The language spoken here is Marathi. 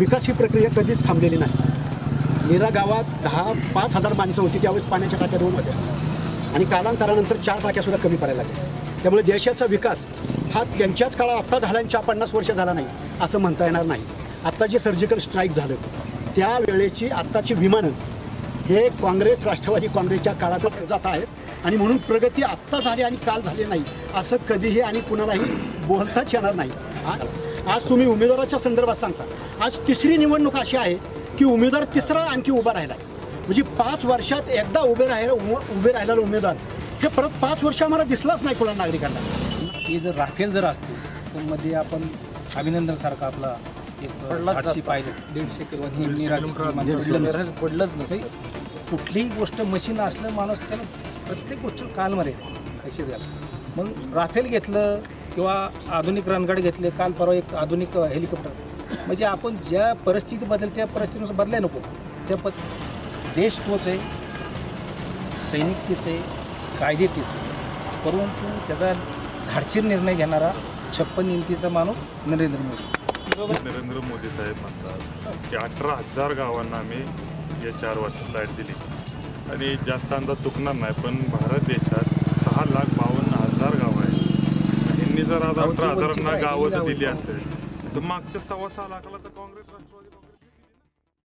विकास ही प्रक्रिया कधीच थांबलेली नाही. नीरा गावात दहा पाच हजार माणसं होती त्यावेळी पाण्याच्या टाक्या दोन होत्या. आणि कालांतरानंतर चार टाक्यासुद्धा कमी पडायला लागल्या. त्यामुळे देशाचा विकास हा त्यांच्याच काळात आत्ता झाला आणि चार पन्नास वर्ष झाला नाही असं म्हणता येणार नाही. आत्ता जे सर्जिकल स्ट्राईक झालं त्यावेळेची आत्ताची विमानं हे काँग्रेस राष्ट्रवादी काँग्रेसच्या काळातच जात आहेत. आणि म्हणून प्रगती आत्ता झाली आणि काल झाली नाही असं कधीही आणि कुणालाही बोलताच येणार नाही. आज- तुम्ही उमेदवाराच्या संदर्भात सांगता. आज तिसरी निवडणूक अशी आहे की उमेदवार तिसरा आणखी उभा राहिला आहे म्हणजे पाच वर्षात एकदा उभे राहिला उम- उभे राहिलेला उमेदवार हे परत पाच वर्ष आम्हाला दिसलाच नाही कोणा नागरिकांना. हे जर राफेल जर असते तर मध्ये आपण अभिनंदन सारखा आपला एक पाहिलं दीडशे किलो पडलंच नसतं. कुठलीही गोष्ट मशीन असलं माणूस त्याला प्रत्येक गोष्ट कालमर्यादा लक्षात द्यायला. मग राफेल घेतलं किंवा आधुनिक रणगाड घेतले काल परवा एक आधुनिक हेलिकॉप्टर. म्हणजे आपण ज्या परिस्थिती बदल त्या परिस्थितीनुसार बदलाय नको. त्या प देश तोच आहे सैनिक तेच आहे कायदे तेच आहे. परंतु त्याचा धाडसीर निर्णय घेणारा छप्पन इंचीचा माणूस नरेंद्र मोदी. नरेंद्र मोदी साहेब म्हणतात की अठरा हजार गावांना आम्ही या चार वर्षात लाइट दिली. आणि जास्त अंदाज चुकणार नाही पण भारत देशात सहा लाख बावन्न जरा जरा नगावत दिली असेल. तर मागच्या सव्वा सहा लाखाला तर काँग्रेस राष्ट्रवादी